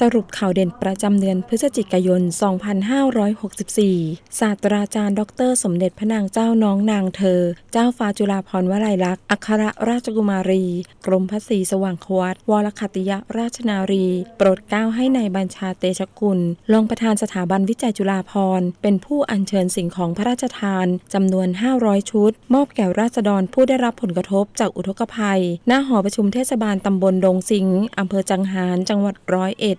สรุปข่าวเด่นประจำเดือนพฤศจิกายน 2564 ศาสตราจารย์ดอกเตอรสมเด็จพระนางเจ้าน้องนางเธอ เจ้าฟ้าจุฬาภรณ์วลัยลักษณ์ อัครราชกุมารี กรมพระศรีสว่างควัตวรคัตยราชนารี โปรดเกล้าให้ในายบัญชาเตชะกุล รองประธานสถาบันวิจัยจุฬาภรณ์ เป็นผู้อัญเชิญสิ่งของพระราชทานจำนวน 500 ชุด มอบแก่ราษฎรผู้ได้รับผลกระทบจากอุทกภัย หน้าหอประชุมเทศบาลตำบลดงสิงห์อำเภอจังหาร จังหวัดร้อยเอ็ด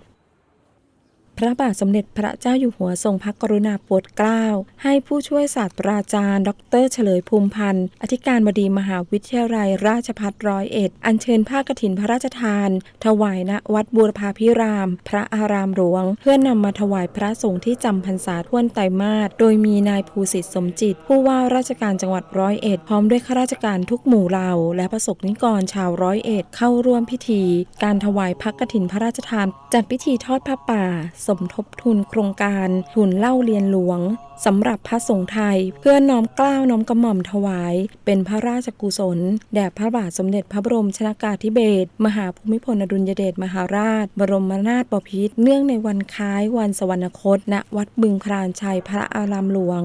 พระบาทสมเด็จพระเจ้าอยู่หัวทรงพระกรุณาโปรดเกล้า ให้ผู้ช่วยศาสตราจารย์ ดรเฉลยภูมิพันธ์ อธิการบดีมหาวิทยาลัยราชภัฏร้อยเอ็ด อัญเชิญผ้ากฐินพระราชทาน ถวายณวัดบูรพาพิราม พระอารามหลวง เพื่อนำมาถวายพระสงฆ์ที่จำพรรษาท่วนไตรมาส โดยมีนายภูสิทธิ์สมจิต ผู้ว่าราชการจังหวัดร้อยเอ็ด พร้อมด้วยข้าราชการทุกหมู่เหล่า และประสบนิกรชาวร้อยเอ็ดเข้าร่วมพิธี การถวายพักกฐินพระราชทาน จัดพิธีทอดผ้าป่าสมทบทุนโครงการทุนเล่าเรียนหลวงสำหรับพระสงฆ์ไทย เพื่อน้อมกล้าวน้อมกระหม่อมถวาย เป็นพระราชกุศล แด่พระบาทสมเด็จพระบรมชนากาธิเบศรมหาภูมิพลอดุลยเดชมหาราช บรมนาถบพิตรเนื่องในวันคล้ายวันสวรรคต ณ วัดบึงพรานชัยพระอารามหลวง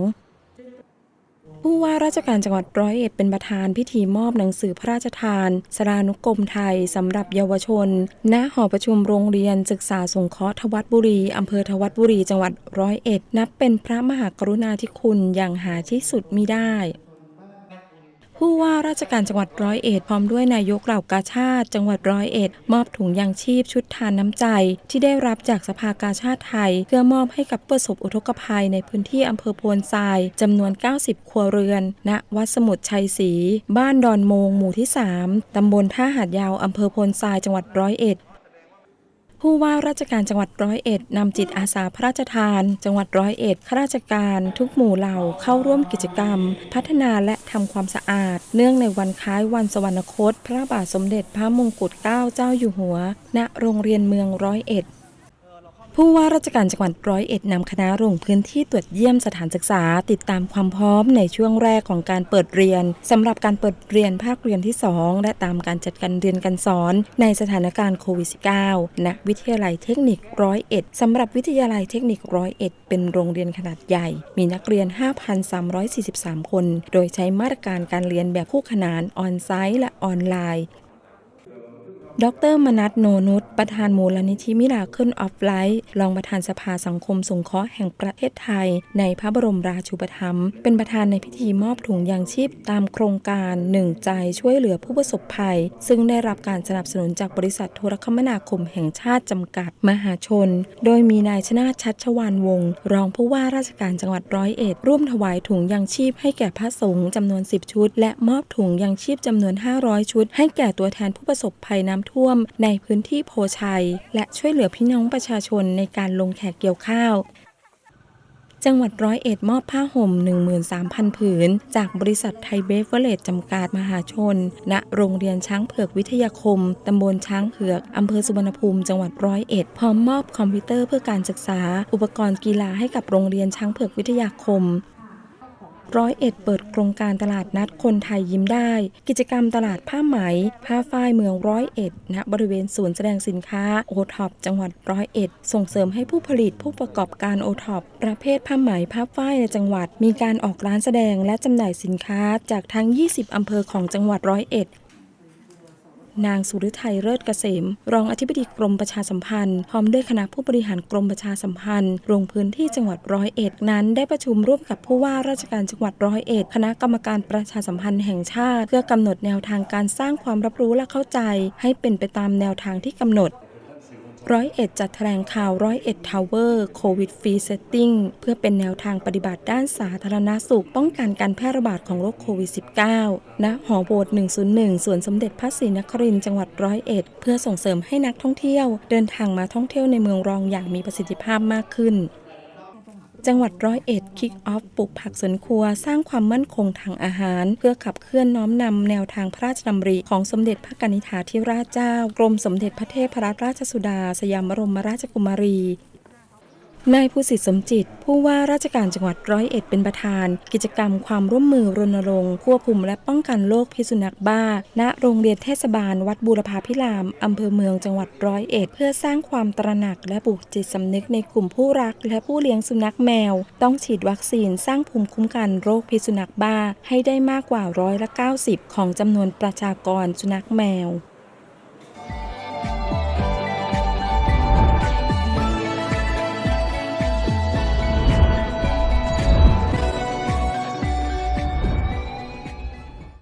ผู้ว่าราชการจังหวัดร้อยเอ็ดเป็นประธานพิธีมอบหนังสือพระราชทานสรานุกรมไทยสำหรับเยาวชน ณ หอประชุมโรงเรียนศึกษาสงเคราะห์ทวัตบุรีอำเภอทวัตบุรีจังหวัดร้อยเอ็ด นับเป็นพระมหากรุณาธิคุณอย่างหาที่สุดมิได้ ผู้ว่าราชการจังหวัดร้อยเอ็ดพร้อมด้วยนายกเหล่ากาชาติ จังหวัดร้อยเอ็ดมอบถุงยางชีพชุดทานน้ำใจ ที่ได้รับจากสภากาชาติไทย เพื่อมอบให้กับประสบอุทกภัยในพื้นที่อำเภอโพนทรายจำนวน 90 ครัวเรือน ณ วัดสมุทรชัยศรีบ้านดอนโมงหมู่ที่ 3 ตำบลท่าหาดยาวอำเภอโพนทรายจังหวัดร้อยเอ็ด ผู้ว่าราชการจังหวัดร้อยเอ็ดนำจิตอาสาพระราชทาน จังหวัดร้อยเอ็ดข้าราชการ ทุกหมู่เหล่าเข้าร่วมกิจกรรม พัฒนาและทำความสะอาด เนื่องในวันคล้ายวันสวรรคต พระบาทสมเด็จพระมงกุฎเกล้าเจ้าอยู่หัว ณโรงเรียนเมืองร้อยเอ็ด ผู้ว่าราชการจังหวัดร้อยเอ็ดนำคณะลงพื้นที่ตรวจเยี่ยมสถานศึกษา ติดตามความพร้อมในช่วงแรกของการเปิดเรียนสำหรับการเปิดเรียนภาคเรียนที่ 2 และตามการจัดการเรียนการสอนในสถานการณ์โควิด -19 ณวิทยาลัยเทคนิคร้อยเอ็ดสำหรับวิทยาลัยเทคนิคร้อยเอ็ดเป็นโรงเรียนขนาดใหญ่ มีนักเรียน 5,343 คน โดยใช้มาตรการการเรียนแบบคู่ขนานออนไซต์และออนไลน์ ดรมนัทโนนุชประธานมูลนิธิมิราเคิลออฟไลท์รองประธานสภาสังคมสงเคราะห์แห่งประเทศไทย ในพระบรมราชูปถัมภ์เป็นประธานในพิธีมอบถุงยางชีพตามโครงการหนึ่งใจช่วยเหลือผู้ประสบภัย ซึ่งได้รับการสนับสนุนจากบริษัทโทรคมนาคมแห่งชาติจำกัดมหาชน โดยมีนายชนาชชัชวานวงศ์รองผู้ว่าราชการจังหวัดร้อยเอ็ดร่วมถวายถุงยางชีพให้แก่พระสงฆ์จำนวน 10 ชุด และมอบถุงยางชีพจำนวน 500 ชุด ให้แก่ตัวแทนผู้ประสบภัยน้ำท่วมในพื้นที่โพชัย และช่วยเหลือพี่น้องประชาชนในการลงแขกเกี่ยวข้าว จังหวัดร้อยเอ็ดมอบผ้าห่ม 13,000 ผืน จากบริษัทไทยเบฟเวอร์เลจจำกัดมหาชน ณ โรงเรียนช้างเผือกวิทยาคม ตำบลช้างเผือก อำเภอสุวรรณภูมิ จังหวัดร้อยเอ็ด พร้อมมอบคอมพิวเตอร์เพื่อการศึกษา อุปกรณ์กีฬาให้กับโรงเรียนช้างเผือกวิทยาคม ร้อยเอ็ดเปิดโครงการตลาดนัดคนไทยยิ้มได้ กิจกรรมตลาดผ้าไหม ผ้าฝ้ายเมืองร้อยเอ็ดณบริเวณศูนย์แสดงสินค้าโอท็อปจังหวัดร้อยเอ็ดส่งเสริมให้ผู้ผลิตผู้ประกอบการโอท็อปประเภทผ้าไหมผ้าฝ้ายในจังหวัด มีการออกร้านแสดงและจำหน่ายสินค้าจากทั้ง 20 อำเภอของจังหวัดร้อยเอ็ด นางสุริไทยเลิศเกษม รองอธิบดีกรมประชาสัมพันธ์ พร้อมด้วยคณะผู้บริหารกรมประชาสัมพันธ์ลงพื้นที่จังหวัดร้อยเอ็ดนั้น ได้ประชุมร่วมกับผู้ว่าราชการจังหวัดร้อยเอ็ดคณะกรรมการประชาสัมพันธ์แห่งชาติ เพื่อกำหนดแนวทางการสร้างความรับรู้และเข้าใจ ให้เป็นไปตามแนวทางที่กำหนด ร้อยเอ็ดจัดแถลงข่าวร้อยเอ็ดทาวเวอร์โควิดฟรีเซตติ้งเพื่อเป็นแนวทางปฏิบัติด้านสาธารณสุข ป้องกันการแพร่ระบาดของโรคโควิด -19 ณหอโบสถ์101 สวนสมเด็จพระศรีนครินทร์จังหวัดร้อยเอ็ดเพื่อส่งเสริมให้นักท่องเที่ยว เดินทางมาท่องเที่ยวในเมืองรองอย่างมีประสิทธิภาพมากขึ้น จังหวัดร้อยเอ็ดคิกออฟปลูกผักสวนครัว สร้างความมั่นคงทางอาหาร เพื่อขับเคลื่อนน้อมนำแนวทางพระราชดำริของสมเด็จพระกนิษฐาธิราชเจ้า กรมสมเด็จพระเทพรัตนราชสุดา สยามบรมราชกุมารี นายผู้สิทธิ์สมจิต ผู้ว่าราชการจังหวัดร้อยเอ็ดเป็นประธาน กิจกรรมความร่วมมือรณรงค์ควบคุมและป้องกันโรคพิษสุนัขบ้า ณโรงเรียนเทศบาล วัดบูรพาพิราม อำเภอเมืองจังหวัดร้อยเอ็ด เพื่อสร้างความตระหนักและปลูกจิตสำนึกในกลุ่มผู้รัก และผู้เลี้ยงสุนัขแมว ต้องฉีดวัคซีนสร้างภูมิคุ้มกันโรคพิษสุนัขบ้า ให้ได้มากกว่าร้อยละ90 ของจำนวนประชากรสุนัขแมว